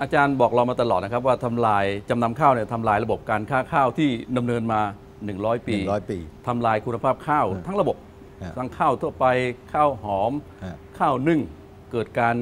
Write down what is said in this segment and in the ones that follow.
อาจารย์บอกเรามาตลอดนะครับว่าทำลายจำนำข้าวเนี่ยทำลายระบบการค้าข้าวที่ดำเนินมา 100 ปี100ปีทำลายคุณภาพข้าวเออทั้งระบบฮะทั้งข้าวทั่วไปข้าวหอมฮะข้าวนึ่งเกิดการ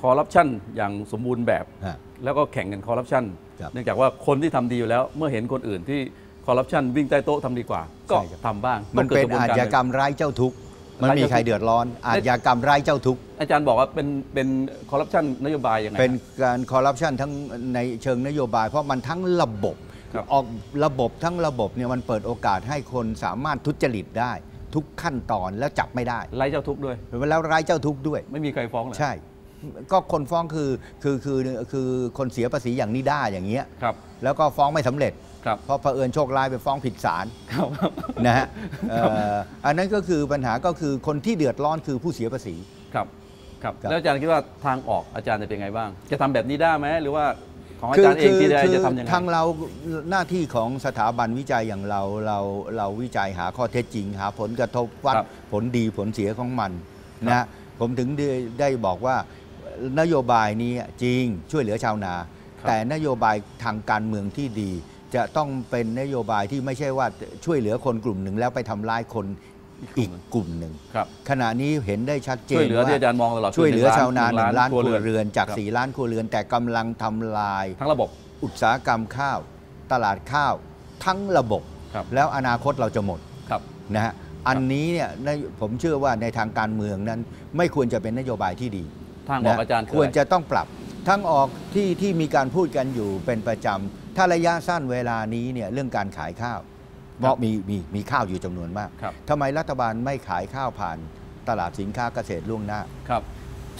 คอร์รัปชันอย่างสมบูรณ์แบบฮะแล้วก็แข่งกันคอร์รัปชันครับเนื่องจากว่าคนที่ทำดีอยู่แล้วเมื่อเห็นคนอื่นที่คอร์รัปชันวิ่งใต้โต๊ะทำดีกว่า ก็ใช่ครับทำบ้าง มันก็เป็นกิดอาชญากรรมไร้เจ้าทุกข์ มันมีใครเดือดร้อน อาชญากรรมไร้เจ้าทุกข์อาจารย์บอกว่าเป็นเป็นคอร์รัปชันนโยบายยังไงเป็นฮะการคอร์รัปชันทั้งในเชิงนโยบาย เพราะมันทั้งระบบครับออกระบบทั้งระบบเนี่ยมันเปิดโอกาสให้คนสามารถทุจริตได้ทุกขั้นตอนแล้วจับไม่ได้ไร้เจ้าทุกข์ด้วยแล้วไร้เจ้าทุกข์ด้วย ไม่มีใครฟ้องเลยใช่ ก็คนฟ้องคือคือคือคือคนเสียภาษีอย่างนิด้าอย่างเงี้ยครับแล้วก็ฟ้องไม่สำเร็จ ครับเพราะเผอิญโชคร้ายไปฟ้องผิดศาลครับนะฮะเอ่ออันนั้นก็คือปัญหาก็คือคนที่เดือดร้อนคือผู้เสียภาษีครับครับครับแล้วอาจารย์คิดว่าทางออกอาจารย์จะเป็นไงบ้าง จะทำแบบนี้ได้ไหมหรือว่าของอาจารย์เองที่ได้จะทำยังไงทางเราหน้าที่ของสถาบันวิจัยอย่างเราเราเราวิจัยหาข้อเท็จจริงหาผลกระทบวัดครับผลดีผลเสียของมันครับนะผมถึงได้ได้บอกว่านโยบายนี้จริงช่วยเหลือชาวนา แต่นโยบายทางการเมืองที่ดี จะต้องเป็นนโยบายที่ไม่ใช่ว่าช่วยเหลือคนกลุ่มหนึ่งแล้วไปทำร้ายคนอีกกลุ่มหนึ่งครับ ขณะนี้เห็นได้ชัดเจช่วยนเหลือว่าที่อาจารย์มองตลอดช่วยเหลือคืชาวนาหนึ่งล้านครัวครัวเรือนจาก ครับ4 ล้านครัวเรือน แต่กำลังทำลาย ทั้งระบบ อุตสาหกรรมข้าว ตลาดข้าว ทั้งระบบ ครับ แล้วอนาคตเราจะหมดครับ นะฮะอันนี้เนี่ยในผมเชื่อว่าในทางการเมืองนั้น ไม่ควรจะเป็นนโยบายที่ดี ทางออกนะอาจารย์ควรอไจะต้องปรับทั้งออกที่ที่มีการพูดกันอยู่เป็นประจำ ถ้าระยะสั้นเวลานี้เนี่ยเรื่องการขายข้าวเพราะมีมีมีข้าวอยู่จำนวนมากครับทำไมรัฐบาลไม่ขายข้าวผ่านตลาดสินค้าเกษตรล่วงหน้าครับ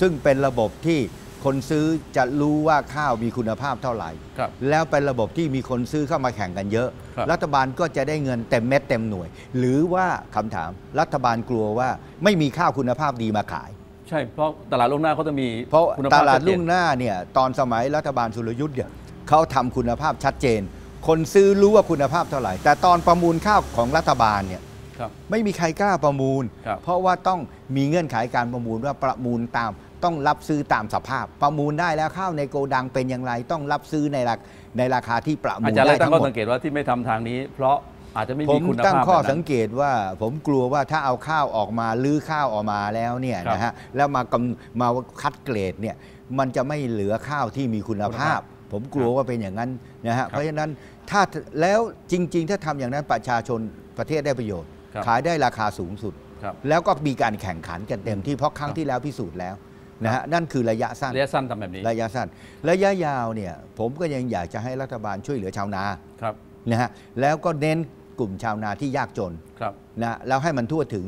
ซึ่งเป็นระบบที่คนซื้อจะรู้ว่าข้าวมีคุณภาพเท่าไหร่ครับแล้วเป็นระบบที่มีคนซื้อเข้ามาแข่งกันเยอะครับรัฐบาลก็จะได้เงินเต็มเม็ดเต็มหน่วย หรือว่าคำถามรัฐบาลกลัวว่าไม่มีข้าวคุณภาพดีมาขาย ใช่เพราะตลาดล่วงหน้าเขาจะมีเพราะคุณตภาพลาดชัเจนลุ่งหน้าเนี่ยตอนสมัยรัฐบาลสุรยุทธ์เนี่ย เขาทำคุณภาพชัดเจน คนซื้อรู้ว่าคุณภาพเท่าไหร่ แต่ตอนประมูลข้าวของรัฐบาลเนี่ยครับไม่มีใครกล้าประมูลครับเพราะว่าต้องมีเงื่อนไขการประมูลว่าประมูลตามต้องรับซื้อตามสภาพ ประมูลได้แล้วข้าวในโกดังเป็นอย่างไร ต้องรับซื้อในราคในราคาที่ประมูอาลจารย์เลได้ยตั้ทั้งงข้อหมดสังเกตว่าที่ไม่ทำทางนี้ เพราะอาจจะไม่ผมีมคุณตั้งภาพข้อแบบนั้นสังเกตว่าผมกลัวว่าถ้าเอาข้าวออกมาลื้อข้าวออกมาแล้วเนี่ยครับนะฮะแล้วมากำมาคัดเกรดเนี่ยมันจะไม่เหลือข้าวที่มีคุณภาพ ผมกลัวว่าเป็นอย่างนั้นนะฮะเพราะฉะนั้นถ้าแล้วจริง ๆ ถ้าทำอย่างนั้นประชาชนประเทศได้ประโยชน์ครับขายได้ราคาสูงสุดครับแล้วก็มีการแข่งขันกันเต็มที่เพราะครั้งครับที่แล้วพิสูจน์แล้วนะฮะนั่นคือระยะสั้นระยะสั้นทำแบบนี้ระยะสั้น ระยะยาวเนี่ยผมก็ยังอยากจะให้รัฐบาลช่วยเหลือชาวนาครับนะฮะแล้วก็เน้นกลุ่มชาวนาที่ยากจนครับนะแล้วให้มันทั่วถึง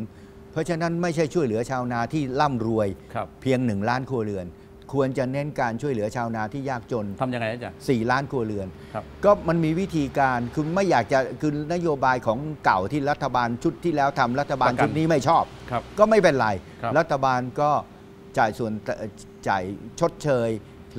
เพราะฉะนั้นไม่ใช่ช่วยเหลือชาวนาที่ร่ำรวยครับเพียงหนึ่งล้านครัวเรือน ควรจะเน้นการช่วยเหลือชาวนาที่ยากจนทำยังไงอาจารย์4ล้านครัวเรือน ครับก็มันมีวิธีการคือไม่อยากจะคือนโยบายของเก่าที่รัฐบาลชุดที่แล้วทำรัฐบาลประกัน ชุดนี้ไม่ชอบ ครับ ก็ไม่เป็นไร ครับ รัฐบาลก็จ่ายส่วนจ่ายชดเชย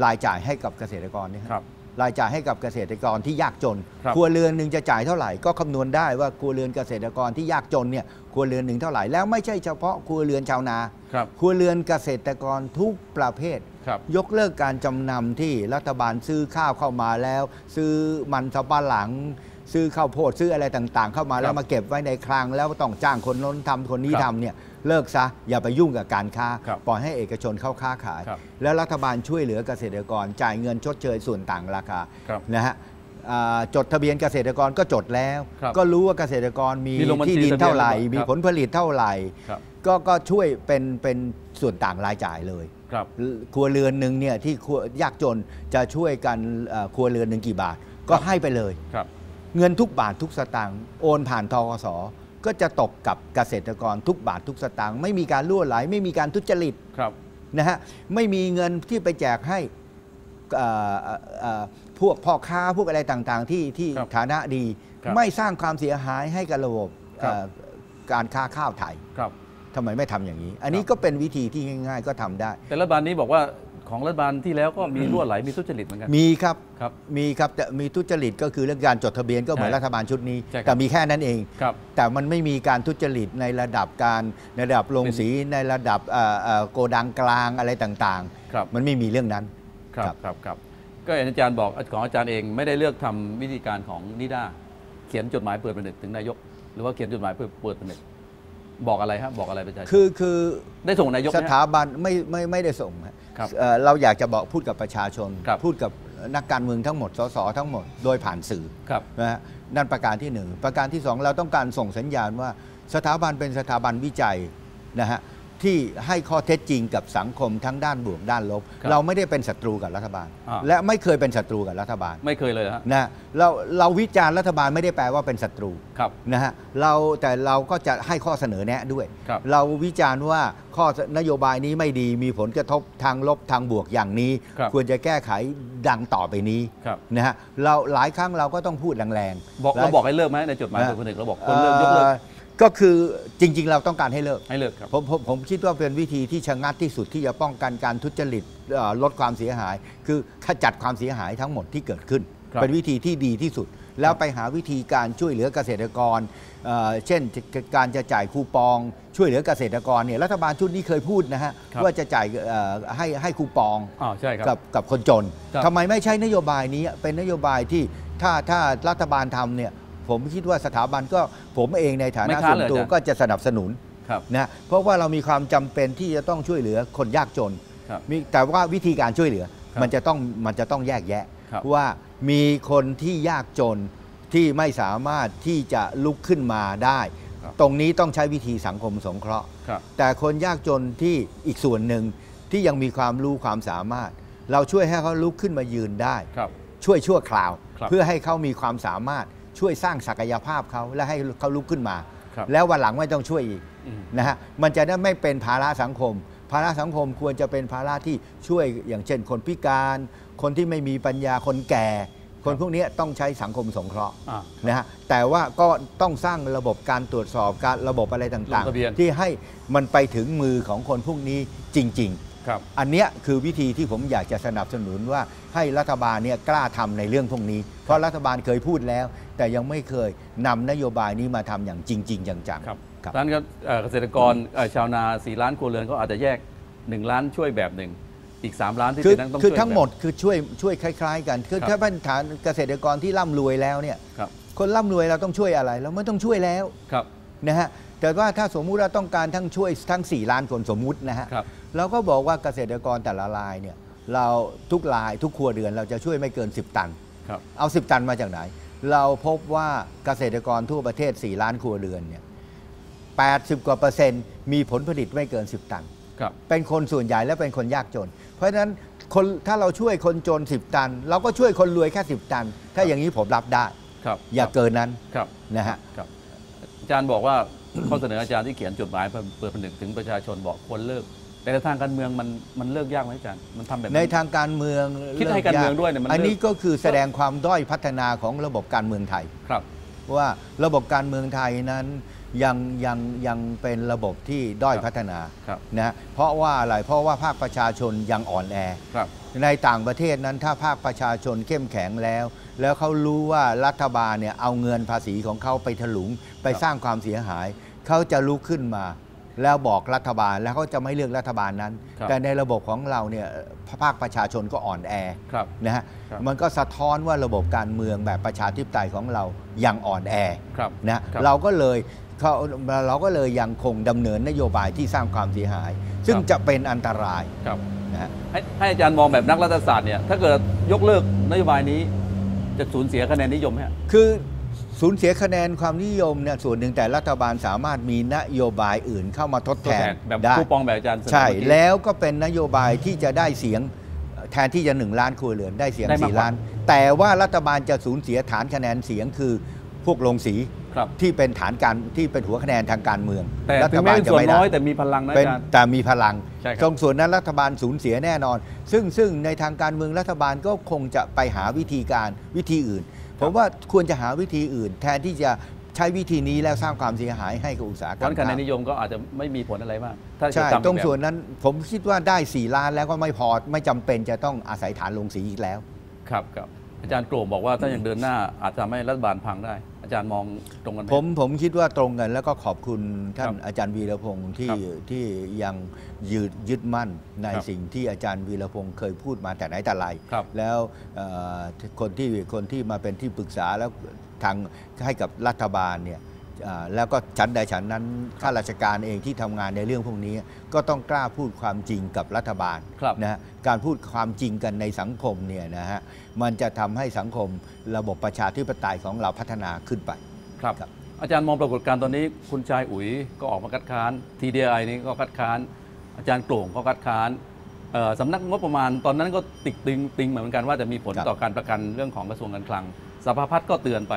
รายจ่ายให้กับเกษตรกรเนี่ยครับ รายจ่ายให้กับเกษตรกรที่ยากจนครับครัวเรือนหนึ่งจะจ่ายเท่าไหร่ก็คำนวณได้ว่าครัวเรือนเกษตรกรที่ยากจนเนี่ยครัวเรือนหนึ่งเท่าไหร่แล้วไม่ใช่เฉพาะครัวเรือนชาวนาครับครัวเรือนเกษตรกรทุกประเภท ครับ ยกเลิกการจำนำที่รัฐบาลซื้อข้าวเข้ามาแล้ว ซื้อมันสำปะหลัง ซื้อข้าวโพดซื้ออะไรต่างๆ เข้ามาแล้วมาเก็บไว้ในคลังแล้วต้องจ้างคนโน้นทำคนนี้ครับ ทำเนี่ย เลิกซะอย่าไปยุ่งกับการค้าครับปล่อยให้เอกชนเข้าค้าขายครับแล้วรัฐบาลช่วยเหลือเกษตรกร จ่ายเงินชดเชยส่วนต่างราคาครับนะฮะอ่าจดทะเบียนเกษตรกรก็จดแล้วครับก็รู้ว่าเกษตรกรมีมีลงบัญชีที่ดินเท่าไหร่ทะเบียนมีครับผลผลิตเท่าไหร่ครับก็ก็ช่วยเป็นเป็นส่วนต่างรายจ่ายเลยครับครัวเรือนหนึ่งเนี่ยที่ครัวยากจนจะช่วยกันเอ่อครัวเรือนหนึ่งกี่บาท ก็ให้ไปเลยครับเงินทุกบาททุกสตางค์โอนผ่านทกส ก็จะตกกับเกษตรกรทุกบาททุกสตางค์ไม่มีการล่วไหล ไม่มีการทุจริตครับนะฮะไม่มีเงินที่ไปแจกให้เอ่อเอ่อเอ่อพวกพ่อค้าพวกอะไรต่างๆ ที่ที่ครับฐานะดีครับไม่สร้างความเสียหายให้กับระบบครับเอ่อการค้าข้าวไทยครับทำไมไม่ทำอย่างนี้ อันนี้ครับก็เป็นวิธีที่ง่าย ๆ ก็ทำได้ แต่รัฐบาลนี้บอกว่า ของรัฐบาลที่แล้วก็มีรั่วไหลมีทุจริตเหมือนกัน มีครับครับ มีครับแต่มีทุจริตก็คือเรื่องการจดทะเบียนก็เหมือนใช่รัฐบาลชุดนี้ใช่ครับแต่มีแค่นั้นเองครับแต่มันไม่มีการทุจริตในระดับการในระดับโรงเป็นสีในระดับเอ่อเอ่อโกดังกลางอะไรต่างครับๆมันไม่มีเรื่องนั้น ครับครับครับครับก็อย่างอาจารย์บอกของอาจารย์เองไม่ได้เลือกทำวิธีการของนิด้าเขียนจดหมายเปิดผนึกถึงนายก หรือว่าเขียนจดหมายเปิดเปิดผนึก บอกอะไรครับบอกอะไรประชาชนคือคือได้ส่งนายกไหสมฮะถาบันไม่ไม่ไม่ได้ส่งฮะครับเอ่อเราอยากจะบอกพูดกับประชาชนครับพูดกับนักการเมืองทั้งหมดสสทั้งหมดโดยผ่านสื่อครับนะฮะนั่นประการที่หนึ่งประการที่สองเราต้องการส่งสัญญาณว่าสถาบันเป็นสถาบันวิจัยนะฮะ ที่ให้ข้อเท็จจริงกับสังคมทั้งด้านบวกด้านลบ ครับเราไม่ได้เป็นศัตรูกับรัฐบาล อ่า และไม่เคยเป็นศัตรูกับรัฐบาลไม่เคยเลยฮะนะเราเราวิจารณ์รัฐบาลไม่ได้แปลว่าเป็นศัตรูครับ นะฮะเราแต่เราก็จะให้ข้อเสนอแนะด้วย ครับ เราวิจารณ์ว่าข้อนโยบายนี้ไม่ดีมีผลกระทบทางลบทางบวกอย่างนี้ ครับ ควรจะแก้ไขดังต่อไปนี้ครับนะฮะเราหลายครั้งเราก็ต้องพูดแรงๆบอกหลยเราบอกให้เลิกไหมในจดหมายเปิดผนึกเราบอกคนเลิกยกเลิก อ่อ ก็คือจริง ๆ เราต้องการให้เลิกให้เลิกครับผมผมผมคิดว่าเป็นวิธีที่ชะงัดที่สุดที่จะป้องกันการทุจริตเอ่อลดความเสียหาย คือขจัดความเสียหายทั้งหมดที่เกิดขึ้น ครับเป็นวิธีที่ดีที่สุด แล้วไปหาวิธีการช่วยเหลือเกษตรกรเอ่อเช่นจะการจะจ่ายคูปองช่วยเหลือเกษตรกรเนี่ยรัฐบาลชุดนี้เคยพูดนะฮะครับ ว่าจะจ่ายเอ่อให้ให้คูปองอ๋อใช่ครับ กับกับคนจนครับ ทำไมไม่ใช้นโยบายนี้เป็นนโยบายที่ถ้าถ้ารัฐบาลทำเนี่ย ผมคิดว่าสถาบันก็ผมเองในฐาไม่นะค้าส่วนเลยตัวอาจารย์ก็จะสนับสนุนครับนะเพราะว่าเรามีความจำเป็นที่จะต้องช่วยเหลือคนยากจนครับมีแต่ว่าวิธีการช่วยเหลือครับมันจะต้องมันจะต้องแยกแยะครับว่ามีคนที่ยากจนที่ไม่สามารถที่จะลุกขึ้นมาได้ครับตรงนี้ต้องใช้วิธีสังคมสงเคราะห์ครับแต่คนยากจนที่อีกส่วนหนึ่งที่ยังมีความรู้ความสามารถ เราช่วยให้เขาลุกขึ้นมายืนได้ครับช่วยชั่วคราวครับเพื่อให้เขามีความสามารถ ช่วยสร้างศักยภาพเขาและให้เขาลุกขึ้นมาครับแล้ววันหลังไม่ต้องช่วยอีกอืมนะฮะมันจะได้ไม่เป็นภาระสังคม ภาระสังคมควรจะเป็นภาระที่ช่วยอย่างเช่น คนพิการ คนที่ไม่มีปัญญาคนแก่ คนพวกนี้ต้องใช้สังคมสงเคราะห์อ่านะฮะแต่ว่าก็ต้องสร้างระบบการตรวจสอบการระบบอะไรต่างลงทะเบียนๆที่ให้มันไปถึงมือของคนพวกนี้จริงๆครับอันเนี้ยคือวิธีที่ผมอยากจะสนับสนุนว่าให้รัฐบาลเนี่ยกล้าทำในเรื่องพวกนี้ เพราะรัฐบาลเคยพูดแล้ว แต่ยังไม่เคยนำนโยบายนี้มาทำอย่างจริง ๆ จังๆครับครับท่านก็เอ่อเกษตรกรเอ่อชาวนาสี่ล้านครัวเรือนก็อาจจะแยก 1 ล้านช่วยแบบหนึ่งอีก 3 ล้านที่คือเป็นต้องคือช่วยทั้งหมดแบบคือช่วยช่วยคล้าย ๆ กันคือครับถ้าเป็นฐานเกษตรกรที่ร่ำรวยแล้วเนี่ยครับคนร่ำรวยเราต้องช่วยอะไร เราไม่ต้องช่วยแล้วครับนะฮะแต่ว่าถ้าสมมุติเราต้องการทั้งช่วยทั้ง 4 ล้านคนสมมุตินะฮะครับเราก็บอกว่าเกษตรกรแต่ละรายเนี่ยเราทุกรายทุกครัวเรือนเราจะช่วยไม่เกิน 10 ตันครับเอา 10 ตันมาจากไหน เราพบว่าเกษตรกรทั่วประเทศ 4 ล้านครัวเรือนเนี่ย80 กว่าเปอร์เซ็นต์มีผลผลิตไม่เกิน 10 ตันครับเป็นคนส่วนใหญ่และเป็นคนยากจน เพราะฉะนั้นคนถ้าเราช่วยคนจน 10 ตัน เราก็ช่วยคนรวยแค่ 10 ตัน ถ้าอย่างนี้ผมรับได้ครับอย่าเกินนั้นครับนะฮะครับอาจารย์บอกว่าข้อเสนออาจารย์ที่เขียนจดหมายเปิดผนึกถึงประชาชนบอกควรเลิก แต่ในทางการเมืองมันมันเลิกยากไหมอาจารย์มันทำแบบในทางการเมืองคิดให้การเมืองด้วยเนี่ยมันอันนี้เลิกก็คือแสดงความด้อยพัฒนาของระบบการเมืองไทยครับ ว่าระบบการเมืองไทยนั้นยังยังยังเป็นระบบที่ด้อยครับพัฒนาครับนะเพราะว่าอะไรเพราะว่าภาคประชาชนยังอ่อนแอครับในต่างประเทศนั้นถ้าภาคประชาชนเข้มแข็งแล้ว แล้วเขารู้ว่ารัฐบาลเนี่ยเอาเงินภาษีของเขาไปถลุงไปครับสร้างความเสียหาย เขาจะลุกขึ้นมา แล้วบอกรัฐบาลแล้วเขาจะไม่เลือกรัฐบาลนั้น ครับแต่ในระบบของเราเนี่ยภาคประชาชนก็อ่อนแอครับนะฮะครับ มันก็สะท้อนว่าระบบการเมืองแบบประชาธิปไตยของเรายังอ่อนแอครับ นะครับเราก็เลยเขาเราก็เลยยังคงดำเนินนโยบายที่สร้างความเสียหาย ซึ่งครับ จะเป็นอันตรายครับนะฮะ ให้ให้อาจารย์มองแบบนักรัฐศาสตร์เนี่ยถ้าเกิดยกเลิกนโยบายนี้จะสูญเสียคะแนนนิยมไหมฮะ คือ สูญเสียคะแนนความนิยมเนี่ยส่วนหนึ่งแต่รัฐบาลสามารถมีนโยบายอื่นเข้ามาทดตัวแทแทนนแบบได้คูปองแบบอาจารย์เสนอใช่เมื่อกี้แล้วก็เป็นนโยบายที่จะได้เสียงแทนที่จะหนึ่งล้านครัวเรือนได้เสียงได้มากสี่กว่าล้าน แต่ว่ารัฐบาลจะสูญเสียฐานคะแนนเสียงคือพวกโรงสีครับที่เป็นฐานการที่เป็นหัวคะแนนทางการเมือง แต่รัถึฐงแม้บาลเป็นจะส่วนไม่ได้น้อยแต่มีพลังนะเป็นอาจารย์แต่มีพลังใช่ครับตรงส่วนนั้นรัฐบาลสูญเสียแน่นอน ซึ่งซึ่งในทางการเมืองรัฐบาลก็คงจะไปหาวิธีการวิธีอื่น ผมว่าควรจะหาวิธีอื่น แทนที่จะใช้วิธีนี้แล้วสร้างความเสียหายให้กับอุตสาหเพกรรราะมฉะนั้นคะแนนนิยมก็อาจจะไม่มีผลอะไรมากถ้าจะใช่ทำตรงแบบส่วนนั้นผมคิดว่าได้ 4 ล้านแล้วก็ไม่พอไม่จำเป็นจะต้องอาศัยฐานลงสีอีกแล้ว ครับครับ อาจารย์โกรมบอกว่าถ้ายังเดินหน้าอาจจะทำให้รัฐบาลพังได้ อาจารย์มองตรงกันไหมผมผมคิดว่าตรงกันแล้วก็ขอบคุณท่านครับอาจารย์วีรพงศ์ที่ครับที่ยังยืดยึดมั่นในครับสิ่งที่อาจารย์วีรพงศ์เคยพูดมาแต่ไหนแต่ไรครับแล้วเอ่อคนที่คนที่มาเป็นที่ปรึกษาแล้วทางให้กับรัฐบาลเนี่ยอ่า แล้วก็ชั้นใดชั้นนั้นข้าราชการเองที่ทำงานในเรื่องพวกนี้ ก็ต้องกล้าพูดความจริงกับรัฐบาลครับนะฮะการพูดความจริงกันในสังคมเนี่ยนะฮะมันจะทำให้สังคมระบบประชาธิปไตยของเราพัฒนาขึ้นไปครับครับอาจารย์มองปรากฏการณ์ตอนนี้คุณชายอุ๋ยก็ออกมาคัดค้าน TDI นี้ก็คัดค้าน อาจารย์โกร่งก็คัดค้านเอ่อสำนักงบประมาณตอนนั้นก็ติดติงติงเหมือนกันว่าจะมีผลครับต่อการประกันเรื่องของกระทรวงการคลังสภาพัฒน์ก็เตือนไป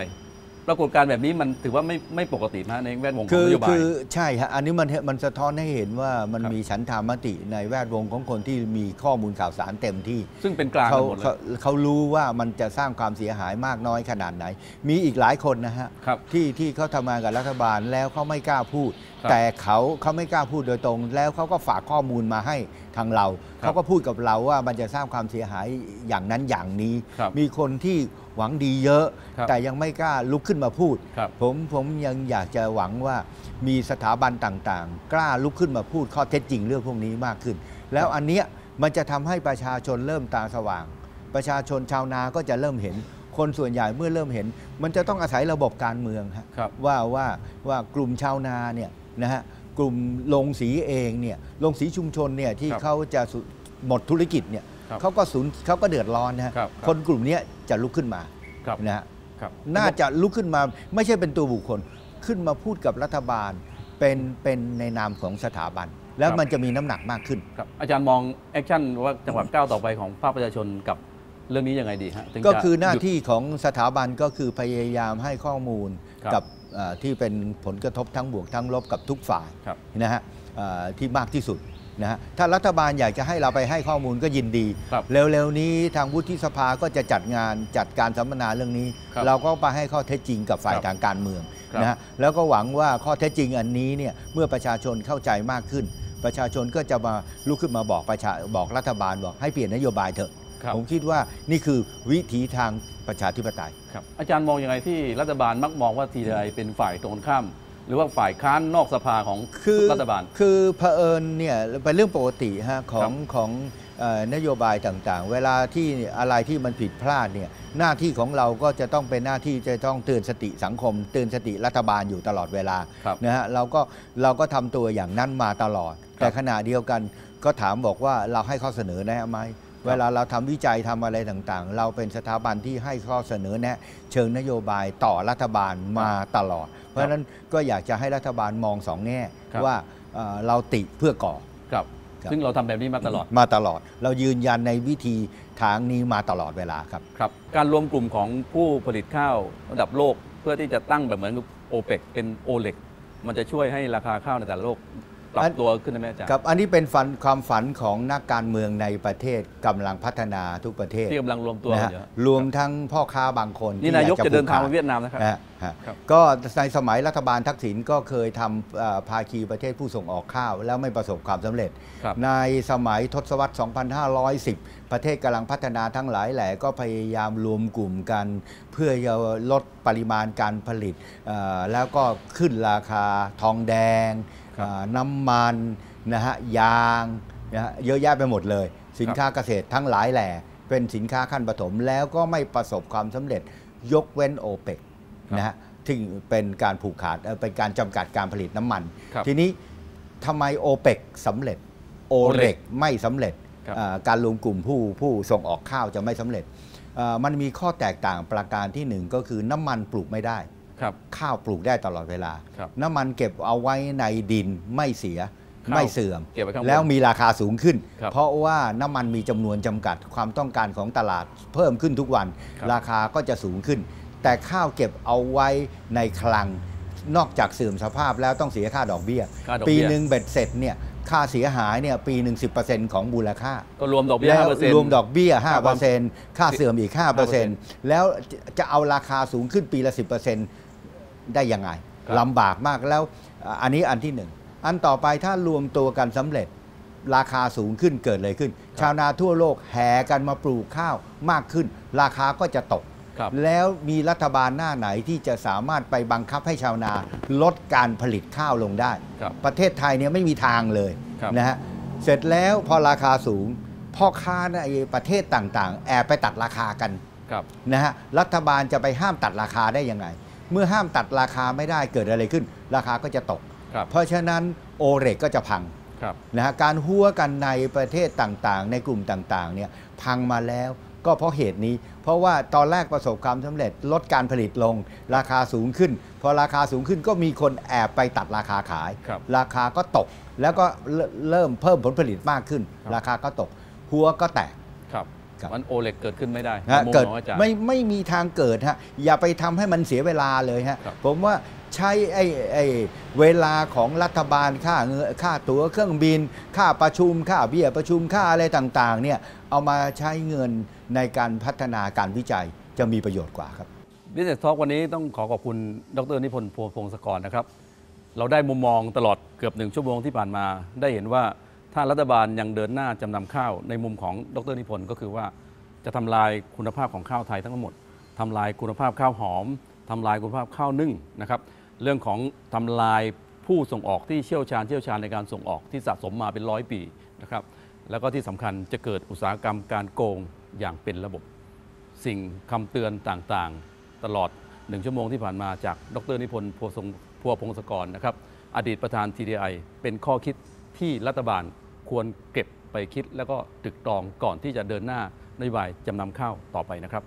ปรากฏการณ์แบบนี้มันถือว่าไม่ไม่ปกตินะในแวดวงขอคืงอนโยบายคือใช่ฮะอันนี้มันมันสะท้อนให้เห็นว่ามันครับมีฉันทามติในแวดวงของคนที่มีข้อมูลข่าวสารเต็มที่ ซึ่งเป็นกลางเขากันหมดเลเขายเขารู้ว่ามันจะสร้างความเสียหายมากน้อยขนาดไหน มีอีกหลายคนนะฮะครับที่ที่เขาทำงานกับรัฐบาลแล้วเขาไม่กล้าพูดครับแต่เขาเขาไม่กล้าพูดโดยตรง แล้วเขาก็ฝากข้อมูลมาให้ทางเราครับเขาก็พูดกับเราว่ามันจะสร้างความเสียหายอย่างนั้นอย่างนี้ครับมีคนที่ หวังดีเยอะครับแต่ยังไม่กล้าลุกขึ้นมาพูดครับผมผมยังอยากจะหวังว่ามีสถาบันต่างๆ กล้าลุกขึ้นมาพูดข้อเท็จจริงเรื่องพวกนี้มากขึ้น แล้วอันเนี้ยมันจะทำให้ประชาชนเริ่มตาสว่าง ประชาชนชาวนาก็จะเริ่มเห็นคนส่วนใหญ่เมื่อเริ่มเห็น มันจะต้องอาศัยระบบการเมืองฮะครับว่าว่าว่ากลุ่มชาวนาเนี่ยนะฮะกลุ่มลงสีเองเนี่ยลงสีชุมชนเนี่ยที่ครับเขาจะสุหมดธุรกิจเนี่ย ครับเขาก็สูญเขาก็เดือดร้อนนะฮะครับคนกลุ่มเนี้ยจะลุกขึ้นมาครับ นะฮะ ครับ น่าจะลุกขึ้นมาไม่ใช่เป็นตัวบุคคลขึ้นมาพูดกับรัฐบาลเป็นเป็นในนามของสถาบัน แล้วมันจะมีน้ำหนักมากขึ้น ครับอาจารย์มองแอคชั่นว่าจังหวะก้าวต่อไปของภาคประชาชนกับเรื่องนี้ยังไงดีฮะถึงจะก็คือหน้ายุด ที่ของสถาบันก็คือพยายามให้ข้อมูลครับกับเอ่อที่เป็นผลกระทบทั้งบวกทั้งลบกับทุกฝ่ายครับ นะฮะเอ่อที่มากที่สุด นะฮะถ้ารัฐบาลอยากจะให้เราไปให้ข้อมูลก็ยินดี ครับเร็วๆนี้ทางวุฒิสภาก็จะจัดงานจัดการสัมมนาเรื่องนี้ ครับเราก็ไปให้ข้อเท็จจริงกับฝ่ายครับทางการเมืองครับ นะฮะแล้วก็หวังว่าข้อเท็จจริงอันนี้เนี่ยเมื่อประชาชนเข้าใจมากขึ้น ประชาชนก็จะมาลุกขึ้นมาบอกประชาบอกรัฐบาลบอกให้เปลี่ยนนโยบายเถอะ ครับ ผมคิดว่านี่คือวิถีทางประชาธิปไตย ครับอาจารย์มองยังไงที่รัฐบาลมักมองว่าทีไอเป็นฝ่ายตรงข้าม หรือว่าฝ่ายค้านนอกสภาของคือรัฐบาล คือเผอิญเนี่ยเป็นเรื่องปกติฮะของครับของเอ่อนโยบายต่างๆ เวลาที่อะไรที่มันผิดพลาดเนี่ยหน้าที่ของเราก็จะต้องเป็นหน้าที่จะต้องเตือนสติสังคม เตือนสติรัฐบาลอยู่ตลอดเวลาครับนะฮะเราก็เราก็ทำตัวอย่างนั้นมาตลอด แต่ขณะเดียวกันก็ถามบอกว่าเราให้ข้อเสนอแนะไหม เวลาเราทำวิจัยทำอะไรต่างๆ เราเป็นสถาบันที่ให้ข้อเสนอแนะ เชิงนโยบายต่อรัฐบาลมาตลอด เพราะฉะนั้นก็อยากจะให้รัฐบาลมองสองแง่ครับว่าเอ่อเราติเพื่อก่อครับครับซึ่งเราทำแบบนี้มาตลอดมาตลอด เรายืนยันในวิธีทางนี้มาตลอดเวลาครับครับ การรวมกลุ่มของผู้ผลิตข้าวระดับโลก เพื่อที่จะตั้งแบบเหมือนโอเปกเป็นโอเล็กมันจะช่วยให้ราคาข้าวในแต่ละโลก ปรัอับนตัวขึ้นได้ไหมอาจารย์ครับอันนี้เป็นฝันความฝันของนักการเมืองในประเทศกำลังพัฒนาทุกประเทศที่กำลังรวมตัวนะกัฮะนอยู่รวมทั้งพ่อค้าบางคนนี่ที่นายกอจะเดินทางผูมากเวียดนามนะครับนะฮะฮะครับก็ในสมัยรัฐบาลทักษิณก็เคยทำเอ่อภาคีประเทศผู้ส่งออกข้าว แล้วไม่ประสบความสำเร็จครับในสมัยทศวรรษ 2510 ประเทศกำลังพัฒนาทั้งหลายแหล่ก็พยายามรวมกลุ่มกัน เพื่อจะลดปริมาณการผลิตเอ่อแล้วก็ขึ้นราคาทองแดงครับอ่า น้ำมันนะฮะยางนะฮะเยอะแยะไปหมดเลย สินค้าเกษตรทั้งหลายแหล่เป็นสินค้าขั้นปฐมแล้วก็ไม่ประสบความสำเร็จยกเว้นโอเปกครับนะฮะที่เป็นการผูกขาดเอ่อเป็นการจำกัดการผลิตน้ำมันครับทีนี้ทำไมโอเปกสำเร็จโอเ OPEC กไม่สำเร็จครับอ่าการรวมกลุ่มผู้ผู้ส่งออกข้าวจะไม่สำเร็จอ่ามันมีข้อแตกต่างประการที่หนึ่งก็คือน้ำมันปลูกไม่ได้ครับ ข้าวปลูกได้ตลอดเวลาครับน้ำมันเก็บเอาไว้ในดินไม่เสียข้าวไม่เสื่อมเก็บไว้ข้างบนแล้วมีราคาสูงขึ้นครับเพราะว่าน้ำมันมีจำนวนจำกัดความต้องการของตลาดเพิ่มขึ้นทุกวันครับราคาก็จะสูงขึ้น แต่ข้าวเก็บเอาไว้ในคลัง นอกจากเสื่อมสภาพแล้วต้องเสียค่าดอกเบี้ยค่าดอกปีเบี้ยหนึ่งเบ็ดเสร็จเนี่ยค่าเสียหายเนี่ยปีหนึ่งสิของมูลค่า ก็รวมดอกเบี้ยแล้วห้าเปอร์เซ็นต์รวมดอกเบี้ยค่าความ5%ค่าเสื่อมอีก 5%แล้วจะเอาราคาสูงขึ้นปีละ 10% ได้ยังไงครับลำบากมากแล้วอะอันนี้อันที่หนึ่งอันต่อไปถ้ารวมตัวกันสำเร็จราคาสูงขึ้นเกิดอะไรขึ้น ชาวนาทั่วโลกแห่กันมาปลูกข้าวมากขึ้น ราคาก็จะตกครับแล้วมีรัฐบาลหน้าไหนที่จะสามารถไปบังคับให้ชาวนาลดการผลิตข้าวลงได้ครับประเทศไทยเนี่ยไม่มีทางเลยครับนะฮะเสร็จแล้วพอราคาสูงพ่อค้าในประเทศต่างๆ แอบไปตัดราคากันครับนะฮะรัฐบาลจะไปห้ามตัดราคาได้ยังไง เมื่อห้ามตัดราคาไม่ได้เกิดอะไรขึ้น ราคาก็จะตกครับเพราะฉะนั้นโอเรกก็จะพังครับนะฮะการหัวกันในประเทศต่างๆ ในกลุ่มต่างๆเนี่ยพังมาแล้วก็เพราะเหตุนี้ เพราะว่าตอนแรกประสบความสำเร็จลดการผลิตลง ราคาสูงขึ้น พอราคาสูงขึ้นก็มีคนแอบไปตัดราคาขายครับราคาก็ตก แล้วก็เริ่มเริ่มเพิ่มผลผลิตมากขึ้นครับราคาก็ตก หัวก็แตก ครับครับ มันโอเล็กเกิดขึ้นไม่ได้ฮะในมุมเกิดของอาจารย์ ไม่ไม่มีทางเกิดฮะอย่าไปทำให้มันเสียเวลาเลยฮะครับ ผมว่าใช้ไอ้ไอ้เวลาของรัฐบาลค่าเงินค่าตั๋วเครื่องบิน ค่าประชุม ค่าเบี้ยประชุมค่าอะไรต่างๆเนี่ยเอามาใช้เงินในการพัฒนาการวิจัยจะมีประโยชน์กว่าครับ บิสเนสทอ k วันนี้ต้องขอขอบคุณดรนิพนธ์พวงพงศกรนะครับ เราได้มุมมองตลอดเกือบหนึ่งชั่วโมงที่ผ่านมา ได้เห็นว่า ถ้ารัฐบาลยังเดินหน้าจำนำข้าวในมุมของดรนิพนธ์ก็คือว่าจะทำลายคุณภาพของข้าวไทยทั้งหมดทำลายคุณภาพข้าวหอมทำลายคุณภาพข้าวนึ่งนะครับ เรื่องของทำลายผู้ส่งออกที่เชี่ยวชาญเชี่ยวชาญในการส่งออกที่สะสมมาเป็นร้อยปีนะครับ แล้วก็ที่สำคัญจะเกิดอุตสาหกรรมการโกงอย่างเป็นระบบ สิ่งคำเตือนต่างๆ ตลอดหนึ่งชั่วโมงที่ผ่านมาจากดรนิพนธ์พัวงพัวพงศกรนะครับ อดีตประธาน TDI เป็นข้อคิดที่รัฐบาล ควรเก็บไปคิดแล้วก็ตรึกตรองก่อนที่จะเดินหน้านโยบายจำนำข้าวต่อไปนะครับ